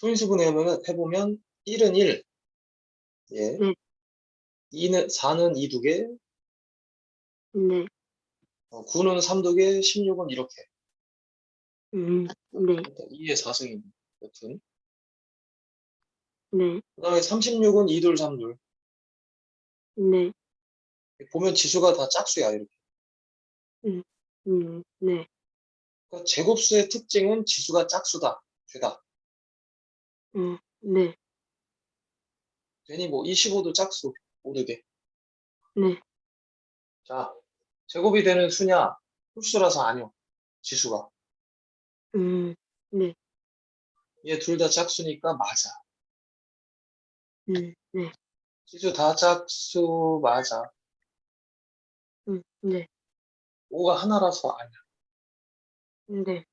소인수분 해보면, 해보면 1은 1, 예. 네. 2는, 4는 2 두 개, 네. 어, 9는 3 두 개, 16은 이렇게. 음, 네. 2의 4승이 여튼. 네. 그 다음에 36은 2, 둘, 3, 둘. 네. 보면 지수가 다 짝수야, 이렇게. 음, 네. 그러니까 제곱수의 특징은 지수가 짝수다, 죄다. 음, 네. 괜히 뭐 25도 짝수, 모르게. 네. 자, 제곱이 되는 수냐? 홀수라서 아니요. 지수가. 음, 네. 얘 둘 다 짝수니까 맞아. 음, 네. 지수 다 짝수 맞아. 음, 네. 5가 하나라서 아니야. 네.